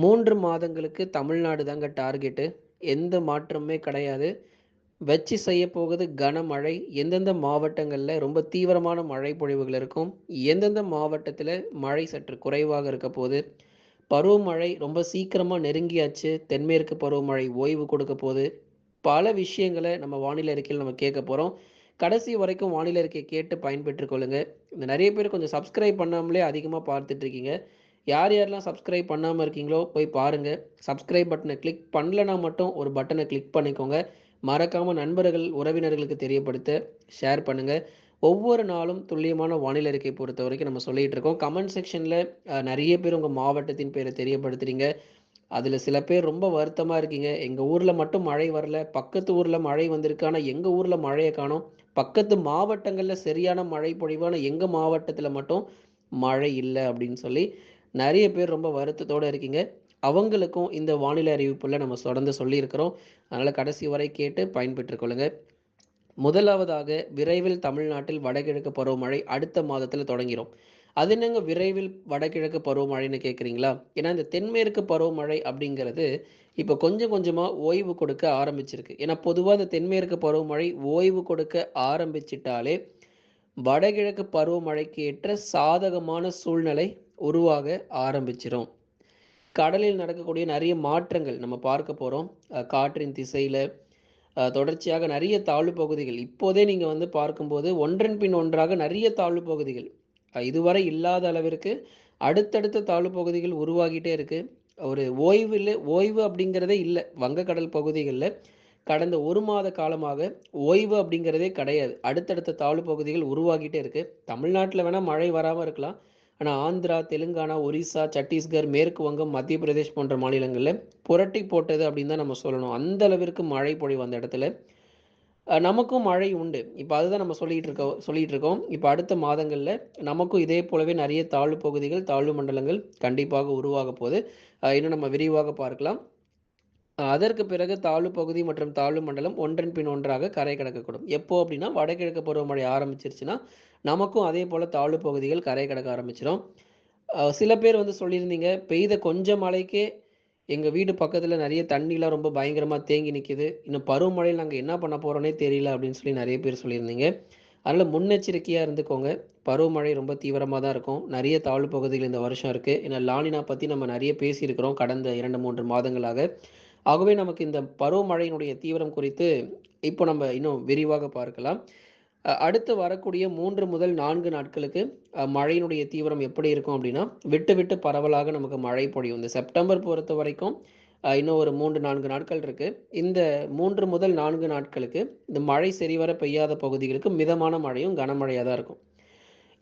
மூன்று மாதங்களுக்கு தமிழ்நாடு தாங்க டார்கெட்டு. எந்த மாற்றமுமே கிடையாது. வச்சு செய்ய போகுது கனமழை எந்தெந்த மாவட்டங்களில் ரொம்ப தீவிரமான மழை பொழிவுகள் இருக்கும். எந்தெந்த மாவட்டத்தில் மழை சற்று குறைவாக இருக்க போகுது. பருவமழை ரொம்ப சீக்கிரமாக நெருங்கியாச்சு. தென்மேற்கு பருவமழை ஓய்வு கொடுக்க போகுது. பல விஷயங்களை நம்ம வானிலை அறிக்கையில் நம்ம கேட்க போகிறோம் கடைசி வரைக்கும் வானிலை அறிக்கையை கேட்டு பயன்பெற்றுக்கொள்ளுங்க இந்த நிறைய பேர் கொஞ்சம் சப்ஸ்கிரைப் பண்ணாமலே அதிகமாக பார்த்துட்ருக்கீங்க யார் யாரெல்லாம் சப்ஸ்கிரைப் பண்ணாமல் இருக்கீங்களோ போய் பாருங்கள் சப்ஸ்கிரைப் பட்டனை கிளிக் பண்ணலனா மட்டும் ஒரு பட்டனை கிளிக் பண்ணிக்கோங்க. மறக்காமல் நண்பர்கள் உறவினர்களுக்கு தெரியப்படுத்த ஷேர் பண்ணுங்கள் ஒவ்வொரு நாளும் துல்லியமான வானிலை அறிக்கை பொறுத்த வரைக்கும் நம்ம சொல்லிகிட்டு இருக்கோம். கமெண்ட் செக்ஷனில் நிறைய பேர் உங்கள் மாவட்டத்தின் பேரை தெரியப்படுத்துறீங்க. அதில் சில பேர் ரொம்ப வருத்தமாக இருக்கீங்க. எங்கள் ஊரில் மட்டும் மழை வரல. பக்கத்து ஊரில் மழை வந்திருக்கு. ஆனால் எங்கள் ஊரில் மழையை காணும். பக்கத்து மாவட்டங்களில் சரியான மழை பொழிவான எங்கள் மாவட்டத்தில் மட்டும் மழை இல்லை அப்படின்னு சொல்லி நிறைய பேர் ரொம்ப வருத்தத்தோடு இருக்கீங்க. அவங்களுக்கும் இந்த வானிலை அறிவிப்புல நம்ம தொடர்ந்து சொல்லியிருக்கிறோம். அதனால் கடைசி வரை கேட்டு பயன்பெற்றுக் கொள்ளுங்கள் முதலாவதாக விரைவில் தமிழ்நாட்டில் வடகிழக்கு பருவமழை அடுத்த மாதத்தில் தொடங்கிடும் அது என்னங்க விரைவில் வடகிழக்கு பருவமழைன்னு கேட்குறீங்களா ஏன்னா இந்த தென்மேற்கு பருவமழை அப்படிங்கிறது இப்போ கொஞ்சம் கொஞ்சமாக ஓய்வு கொடுக்க ஆரம்பிச்சிருக்கு. ஏன்னா பொதுவாக இந்த தென்மேற்கு பருவமழை ஓய்வு கொடுக்க ஆரம்பிச்சிட்டாலே வடகிழக்கு பருவமழைக்கு ஏற்ற சாதகமான சூழ்நிலை உருவாக ஆரம்பிச்சிரும். கடலில் நடக்கக்கூடிய நிறைய மாற்றங்கள் நம்ம பார்க்க போகிறோம் காற்றின் திசையில் தொடர்ச்சியாக நிறைய தாழ்வு பகுதிகள். இப்போதே நீங்கள் வந்து பார்க்கும்போது ஒன்றன் பின் ஒன்றாக நிறைய தாழ்வு பகுதிகள். இதுவரை இல்லாத அளவிற்கு அடுத்தடுத்த தாழ்வு பகுதிகள் உருவாகிட்டே இருக்குது ஒரு ஓய்வு இல்லை ஓய்வு அப்படிங்கிறதே இல்லை. வங்கக்கடல் பகுதிகளில் கடந்த ஒரு மாத காலமாக ஓய்வு அப்படிங்கிறதே கிடையாது. அடுத்தடுத்த தாழ்வு பகுதிகள் உருவாகிட்டே இருக்குது தமிழ்நாட்டில் வேணால் மழை வராமல் இருக்கலாம். ஆனால் ஆந்திரா தெலுங்கானா ஒரிசா சத்தீஸ்கர் மேற்கு வங்கம் மத்திய பிரதேஷ் போன்ற மாநிலங்களில் புரட்டி போட்டது அப்படின்னு தான் நம்ம சொல்லணும். அந்த அளவிற்கு மழை பொழிவு அந்த இடத்துல நமக்கும் மழை உண்டு. இப்போ அதுதான் நம்ம சொல்லிகிட்டு இருக்கோம் சொல்லிகிட்டு இருக்கோம். இப்போ அடுத்த மாதங்களில் நமக்கும் இதே போலவே நிறைய தாழ்வு பகுதிகள் தாழ்வு மண்டலங்கள் கண்டிப்பாக உருவாக போகுது. இன்னும் நம்ம விரிவாக பார்க்கலாம். அதற்கு பிறகு தாழ்வு பகுதி மற்றும் தாழ்வு மண்டலம் ஒன்றன் பின் ஒன்றாக கரை கடக்கக்கூடும். எப்போ அப்படின்னா வடகிழக்கு பருவமழை ஆரம்பிச்சிருச்சுன்னா நமக்கும் அதே போல் தாழ்வு பகுதிகள் கரை கடக்க ஆரம்பிச்சிடும் சில பேர் வந்து சொல்லியிருந்தீங்க பெய்த கொஞ்சம் மழைக்கே எங்கள் வீடு பக்கத்தில் நிறைய தண்ணிலாம் ரொம்ப பயங்கரமாக தேங்கி நிற்கிது இன்னும் பருவமழையில் நாங்கள் என்ன பண்ண போகிறோன்னே தெரியல அப்படின்னு சொல்லி நிறைய பேர் சொல்லியிருந்தீங்க. அதனால் முன்னெச்சரிக்கையாக இருந்துக்கோங்க. பருவமழை ரொம்ப தீவிரமாக தான் இருக்கும். நிறைய தாழ்வு பகுதிகள் இந்த வருஷம் இருக்குது ஏன்னா லானினா பற்றி நம்ம நிறைய பேசியிருக்கிறோம் கடந்த இரண்டு மூன்று மாதங்களாக. ஆகவே நமக்கு இந்த பருவமழையினுடைய தீவிரம் குறித்து இப்போ நம்ம இன்னும் விரிவாக பார்க்கலாம். அடுத்து வரக்கூடிய மூன்று முதல் நான்கு நாட்களுக்கு மழையினுடைய தீவிரம் எப்படி இருக்கும் அப்படின்னா விட்டு விட்டு பரவலாக நமக்கு மழை பொழியும். இந்த செப்டம்பர் பொறுத்த வரைக்கும் இன்னும் ஒரு மூன்று நான்கு நாட்கள் இருக்கு. இந்த மூன்று முதல் நான்கு நாட்களுக்கு இந்த மழை சரிவர பெய்யாத பகுதிகளுக்கு மிதமான மழையும் கனமழையாக தான் இருக்கும்.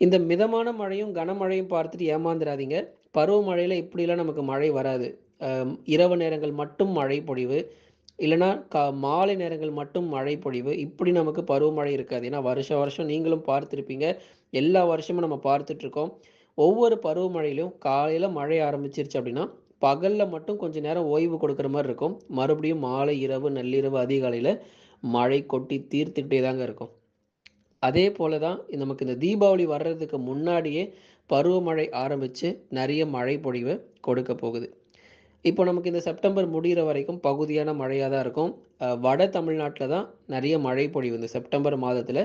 இந்த மிதமான மழையும் கனமழையும் பார்த்துட்டு ஏமாந்துடாதீங்க பருவமழையில் இப்படிலாம் நமக்கு மழை வராது. இரவு நேரங்கள் மட்டும் மழை பொழிவு இல்லைனா கா மாலை நேரங்கள் மட்டும் மழை பொழிவு. இப்படி நமக்கு பருவமழை இருக்காது. ஏன்னா வருஷ வருஷம் நீங்களும் பார்த்துருப்பீங்க. எல்லா வருஷமும் நம்ம பார்த்துட்ருக்கோம். ஒவ்வொரு பருவமழையிலும் காலையில் மழை ஆரம்பிச்சிருச்சு அப்படின்னா பகலில் மட்டும் கொஞ்சம் நேரம் ஓய்வு கொடுக்குற மாதிரி இருக்கும். மறுபடியும் மாலை இரவு நள்ளிரவு அதிகாலையில் மழை கொட்டி தீர்த்துக்கிட்டே தாங்க இருக்கும். அதே போல தான் நமக்கு இந்த தீபாவளி வர்றதுக்கு முன்னாடியே பருவமழை ஆரம்பித்து நிறைய மழை பொழிவை கொடுக்க போகுது. இப்போ நமக்கு இந்த செப்டம்பர் முடிகிற வரைக்கும் பகுதியான மழையாக தான் இருக்கும். வட தமிழ்நாட்டில் தான் நிறைய மழை பொழிவு. இந்த செப்டம்பர் மாதத்தில்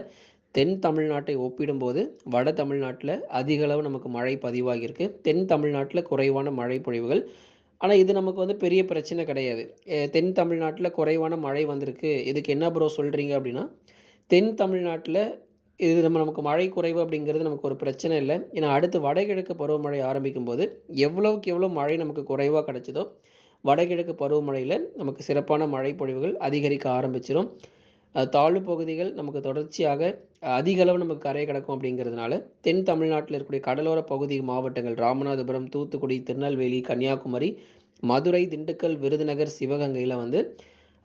தென் தமிழ்நாட்டை ஒப்பிடும்போது வட தமிழ்நாட்டில் அதிக அளவு நமக்கு மழை பதிவாகியிருக்கு. தென் தமிழ்நாட்டில் குறைவான மழை பொழிவுகள். ஆனால் இது நமக்கு வந்து பெரிய பிரச்சனை கிடையாது. தென் தமிழ்நாட்டில் குறைவான மழை வந்திருக்கு. இதுக்கு என்ன ப்ரோ சொல்கிறீங்க அப்படின்னா தென் தமிழ்நாட்டில் இது நம்ம நமக்கு மழை குறைவு அப்படிங்கிறது நமக்கு ஒரு பிரச்சனை இல்லை. ஏன்னா அடுத்து வடகிழக்கு பருவமழை ஆரம்பிக்கும் போது எவ்வளவுக்கு எவ்வளோ மழை நமக்கு குறைவாக கிடைச்சதோ வடகிழக்கு பருவமழையில் நமக்கு சிறப்பான மழை பொழிவுகள் அதிகரிக்க ஆரம்பிச்சிடும் தாழ்வு பகுதிகள் நமக்கு தொடர்ச்சியாக அதிக அளவு நமக்கு கரை கிடக்கும் அப்படிங்கிறதுனால தென் தமிழ்நாட்டில் இருக்கக்கூடிய கடலோர பகுதி மாவட்டங்கள் ராமநாதபுரம் தூத்துக்குடி திருநெல்வேலி கன்னியாகுமரி மதுரை திண்டுக்கல் விருதுநகர் சிவகங்கையில் வந்து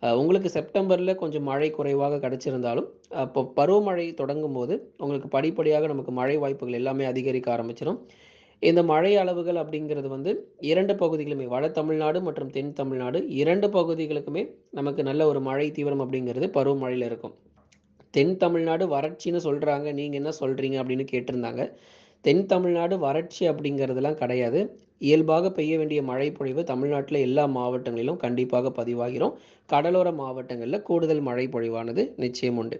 உங்களுக்கு செப்டம்பரில் கொஞ்சம் மழை குறைவாக கிடச்சிருந்தாலும் இப்போ பருவமழை தொடங்கும் போது உங்களுக்கு படிப்படியாக நமக்கு மழை வாய்ப்புகள் எல்லாமே அதிகரிக்க ஆரம்பிச்சிடும் இந்த மழை அளவுகள் அப்படிங்கிறது வந்து இரண்டு பகுதிகளுமே வட தமிழ்நாடு மற்றும் தென் தமிழ்நாடு இரண்டு பகுதிகளுக்குமே நமக்கு நல்ல ஒரு மழை தீவிரம் அப்படிங்கிறது பருவமழையில் இருக்கும். தென் தமிழ்நாடு வறட்சின்னு சொல்கிறாங்க நீங்கள் என்ன சொல்கிறீங்க அப்படின்னு கேட்டிருந்தாங்க. தென் தமிழ்நாடு வறட்சி அப்படிங்கிறதுலாம் கிடையாது. இயல்பாக பெய்ய வேண்டிய மழை பொழிவு தமிழ்நாட்டில் எல்லா மாவட்டங்களிலும் கண்டிப்பாக பதிவாகிறோம். கடலோர மாவட்டங்களில் கூடுதல் மழை பொழிவானது நிச்சயம் உண்டு.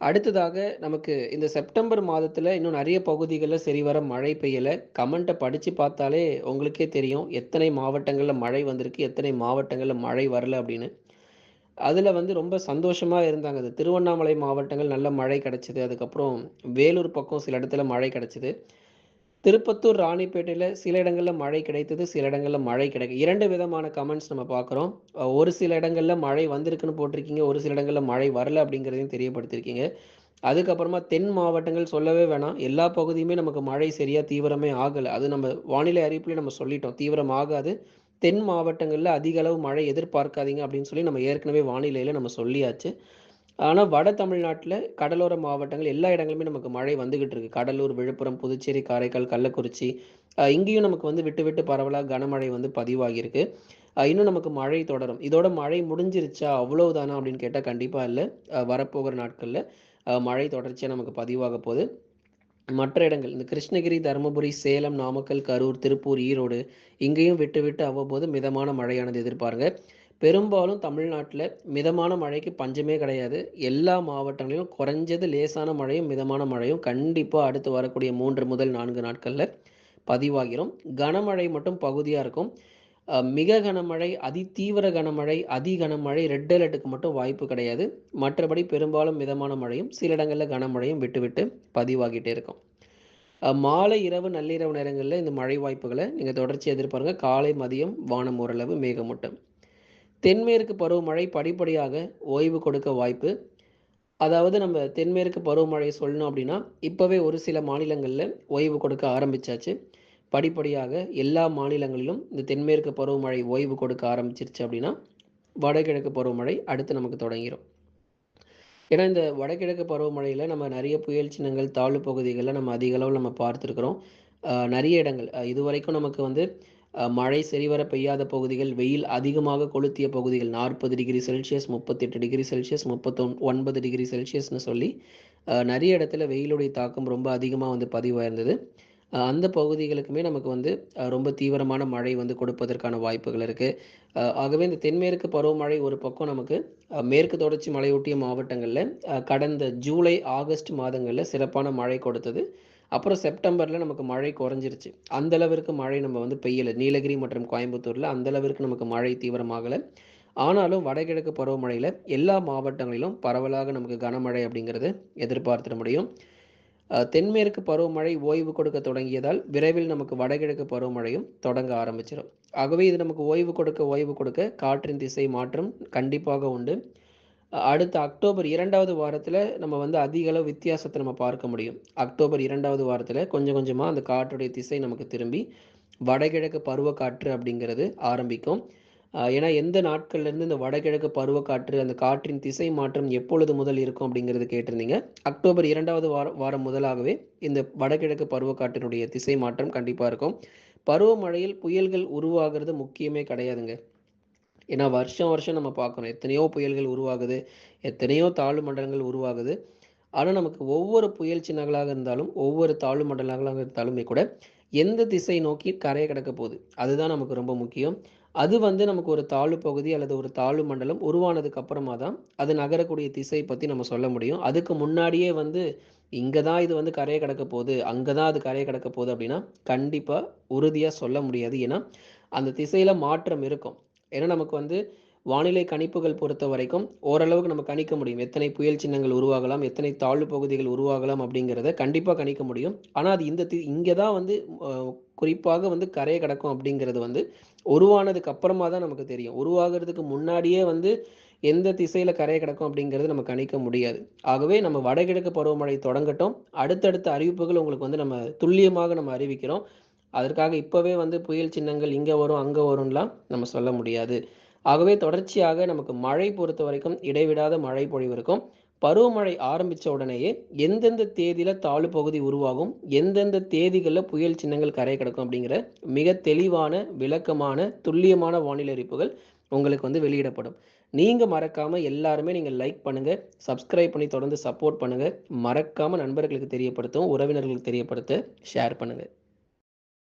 அடுத்ததாக நமக்கு இந்த செப்டம்பர் மாதத்தில் இன்னும் நிறைய பகுதிகளில் சரிவர மழை பெய்யலை. கமெண்ட்டை படித்து பார்த்தாலே உங்களுக்கே தெரியும். எத்தனை மாவட்டங்களில் மழை வந்திருக்கு எத்தனை மாவட்டங்களில் மழை வரல அப்படின்னு. அதில் வந்து ரொம்ப சந்தோஷமாக இருந்தாங்க. அது திருவண்ணாமலை மாவட்டங்கள் நல்ல மழை கிடச்சிது. அதுக்கப்புறம் வேலூர் பக்கம் சில இடத்துல மழை கிடச்சிது. திருப்பத்தூர் ராணிப்பேட்டையில் சில இடங்களில் மழை கிடைத்தது சில இடங்களில் மழை கிடைக்கும் இரண்டு விதமான கமெண்ட்ஸ் நம்ம பார்க்குறோம். ஒரு சில இடங்களில் மழை வந்திருக்குன்னு போட்டிருக்கீங்க ஒரு சில இடங்களில் மழை வரல அப்படிங்கிறதையும் தெரியப்படுத்திருக்கீங்க. அதுக்கப்புறமா தென் மாவட்டங்கள் சொல்லவே வேணாம். எல்லா பகுதியுமே நமக்கு மழை சரியாக தீவிரமே ஆகலை. அது நம்ம வானிலை அறிவிப்புலேயே நம்ம சொல்லிட்டோம். தீவிரம் ஆகாது. தென் மாவட்டங்களில் அதிக அளவு மழை எதிர்பார்க்காதீங்க அப்படின்னு சொல்லி நம்ம ஏற்கனவே வானிலையில் நம்ம சொல்லியாச்சு. ஆனால் வட தமிழ்நாட்டில் கடலோர மாவட்டங்கள் எல்லா இடங்களுமே நமக்கு மழை வந்துகிட்டு இருக்கு. கடலூர் விழுப்புரம் புதுச்சேரி காரைக்கால் கள்ளக்குறிச்சி இங்கேயும் நமக்கு வந்து விட்டு விட்டு பரவலாக கனமழை வந்து பதிவாகியிருக்கு. இன்னும் நமக்கு மழை தொடரும். இதோட மழை முடிஞ்சிருச்சா அவ்வளவுதானா அப்படின்னு கேட்டால் கண்டிப்பாக இல்லை. வரப்போகிற நாட்களில் மழை தொடர்ச்சியாக நமக்கு பதிவாக போகுது. மற்ற இடங்கள் இந்த கிருஷ்ணகிரி தருமபுரி சேலம் நாமக்கல் கரூர் திருப்பூர் ஈரோடு இங்கேயும் விட்டு விட்டு அவ்வப்போது மிதமான மழையானது எதிர்பாருங்க. பெரும்பாலும் தமிழ்நாட்டில் மிதமான மழைக்கு பஞ்சமே கிடையாது. எல்லா மாவட்டங்களிலும் குறைஞ்சது லேசான மழையும் மிதமான மழையும் கண்டிப்பாக அடுத்து வரக்கூடிய மூன்று முதல் நான்கு நாட்களில் பதிவாகிறோம் கனமழை மட்டும் பகுதியாக இருக்கும். மிக கனமழை அதி தீவிர கனமழை அதி கனமழை ரெட் அலர்ட்டுக்கு மட்டும் வாய்ப்பு கிடையாது. மற்றபடி பெரும்பாலும் மிதமான மழையும் சில இடங்களில் கனமழையும் விட்டு விட்டு பதிவாகிட்டே இருக்கும். மாலை இரவு நள்ளிரவு நேரங்களில் இந்த மழை வாய்ப்புகளை நீங்கள் தொடர்ச்சி எதிர்பாருங்க. காலை மதியம் வானம் ஓரளவு மேகமூட்டம். தென்மேற்கு பருவமழை படிப்படியாக ஓய்வு கொடுக்க வாய்ப்பு. அதாவது நம்ம தென்மேற்கு பருவமழை சொல்லணும் அப்படின்னா இப்போவே ஒரு சில மாநிலங்களில் ஓய்வு கொடுக்க ஆரம்பிச்சாச்சு. படிப்படியாக எல்லா மாநிலங்களிலும் இந்த தென்மேற்கு பருவமழை ஓய்வு கொடுக்க ஆரம்பிச்சிருச்சு அப்படின்னா வடகிழக்கு பருவமழை அடுத்து நமக்கு தொடங்கிடும் ஏன்னா இந்த வடகிழக்கு பருவமழையில் நம்ம நிறைய புயல் சின்னங்கள் தாழ்வு பகுதிகளில் நம்ம அதிக அளவில் நம்ம பார்த்துருக்குறோம். நிறைய இடங்கள். இது வரைக்கும் நமக்கு வந்து மழை சரிவர பெய்யாத பகுதிகள் வெயில் அதிகமாக கொளுத்திய பகுதிகள் நாற்பது டிகிரி செல்சியஸ் முப்பத்தெட்டு டிகிரி செல்சியஸ் முப்பத்தொன் ஒன்பது டிகிரி செல்சியஸ்னு சொல்லி நிறைய இடத்துல வெயிலுடைய தாக்கம் ரொம்ப அதிகமாக வந்து பதிவாயிருந்தது. அந்த பகுதிகளுக்குமே நமக்கு வந்து ரொம்ப தீவிரமான மழை வந்து கொடுப்பதற்கான வாய்ப்புகள் இருக்குது ஆகவே இந்த தென்மேற்கு பருவமழை ஒரு பக்கம் நமக்கு மேற்கு தொடர்ச்சி மலையொட்டிய மாவட்டங்களில் கடந்த ஜூலை ஆகஸ்ட் மாதங்களில் சிறப்பான மழை கொடுத்தது. அப்புறம் செப்டம்பரில் நமக்கு மழை குறைஞ்சிருச்சு. அந்தளவிற்கு மழை நம்ம வந்து பெய்யலை. நீலகிரி மற்றும் கோயம்புத்தூரில் அந்த அளவிற்கு நமக்கு மழை தீவிரமாகலை. ஆனாலும் வடகிழக்கு பருவமழையில் எல்லா மாவட்டங்களிலும் பரவலாக நமக்கு கனமழை அப்படிங்கிறது எதிர்பார்த்திட முடியும். தென்மேற்கு பருவமழை ஓய்வு கொடுக்க தொடங்கியதால் விரைவில் நமக்கு வடகிழக்கு பருவமழையும் தொடங்க ஆரம்பிச்சிடும் ஆகவே இது நமக்கு ஓய்வு கொடுக்க ஓய்வு கொடுக்க காற்றின் திசை மாற்றம் கண்டிப்பாக உண்டு. அடுத்த அக்டோபர் இரண்டாவது வாரத்தில் நம்ம வந்து அதிக அளவு வித்தியாசத்தை நம்ம பார்க்க முடியும். அக்டோபர் இரண்டாவது வாரத்தில் கொஞ்சம் கொஞ்சமாக அந்த காற்றுடைய திசை நமக்கு திரும்பி வடகிழக்கு பருவக்காற்று அப்படிங்கிறது ஆரம்பிக்கும். ஏன்னா எந்த நாட்கள்லேருந்து இந்த வடகிழக்கு பருவக்காற்று அந்த காற்றின் திசை மாற்றம் எப்பொழுது முதல் இருக்கும் அப்படிங்கிறது கேட்டிருந்தீங்க. அக்டோபர் இரண்டாவது வாரம் வாரம் முதலாகவே இந்த வடகிழக்கு பருவக்காற்றினுடைய திசை மாற்றம் கண்டிப்பாக இருக்கும். பருவமழையில் புயல்கள் உருவாகிறது முக்கியமே கிடையாதுங்க. ஏன்னா வருஷம் வருஷம் நம்ம பார்க்கணும். எத்தனையோ புயல்கள் உருவாகுது. எத்தனையோ தாழ்வு மண்டலங்கள் உருவாகுது. ஆனால் நமக்கு ஒவ்வொரு புயல் சின்னங்களாக இருந்தாலும் ஒவ்வொரு தாழ்வு மண்டலங்களாக இருந்தாலுமே கூட எந்த திசை நோக்கி கரையை கிடக்க போகுது? அதுதான் நமக்கு ரொம்ப முக்கியம். அது வந்து நமக்கு ஒரு தாழ்வு பகுதி அல்லது ஒரு தாழ்வு மண்டலம் உருவானதுக்கு அப்புறமா தான் அது நகரக்கூடிய திசை பற்றி நம்ம சொல்ல முடியும். அதுக்கு முன்னாடியே வந்து இங்கே தான் இது வந்து கரையை கிடக்க போகுது. அங்கே தான் அது கரையை கிடக்க போகுது அப்படின்னா கண்டிப்பாக உறுதியாக சொல்ல முடியாது. ஏன்னா அந்த திசையில் மாற்றம் இருக்கும். ஏன்னா நமக்கு வந்து வானிலை கணிப்புகள் பொறுத்த வரைக்கும் ஓரளவுக்கு நம்ம கணிக்க முடியும். எத்தனை புயல் சின்னங்கள் உருவாகலாம் எத்தனை தாழ்வு பகுதிகள் உருவாகலாம் அப்படிங்கிறத கண்டிப்பாக கணிக்க முடியும். ஆனால் அது இந்த இங்கே தான் வந்து குறிப்பாக வந்து கரையை கிடக்கும் அப்படிங்கிறது வந்து உருவானதுக்கு அப்புறமா தான் நமக்கு தெரியும். உருவாகிறதுக்கு முன்னாடியே வந்து எந்த திசையில் கரையை கிடக்கும் அப்படிங்கிறது நம்ம கணிக்க முடியாது. ஆகவே நம்ம வடகிழக்கு பருவமழை தொடங்கட்டும். அடுத்தடுத்த அறிவிப்புகள் உங்களுக்கு வந்து நம்ம துல்லியமாக நம்ம அறிவிக்கிறோம். அதற்காக இப்போவே வந்து புயல் சின்னங்கள் இங்கே வரும் அங்கே வரும்லாம் நம்ம சொல்ல முடியாது. ஆகவே தொடர்ச்சியாக நமக்கு மழை பொறுத்த வரைக்கும் இடைவிடாத மழை பொழிவு இருக்கும். பருவமழை ஆரம்பித்த உடனேயே எந்தெந்த தேதியில் தாழ்வு பகுதி உருவாகும் எந்தெந்த தேதிகளில் புயல் சின்னங்கள் கரை கிடக்கும் அப்படிங்கிற மிக தெளிவான விளக்கமான துல்லியமான வானிலை அறிப்புகள் உங்களுக்கு வந்து வெளியிடப்படும். நீங்கள் மறக்காமல் எல்லாருமே நீங்கள் லைக் பண்ணுங்கள் சப்ஸ்கிரைப் பண்ணி தொடர்ந்து சப்போர்ட் பண்ணுங்கள் மறக்காமல் நண்பர்களுக்கு தெரியப்படுத்தவும் உறவினர்களுக்கு தெரியப்படுத்த ஷேர் பண்ணுங்கள்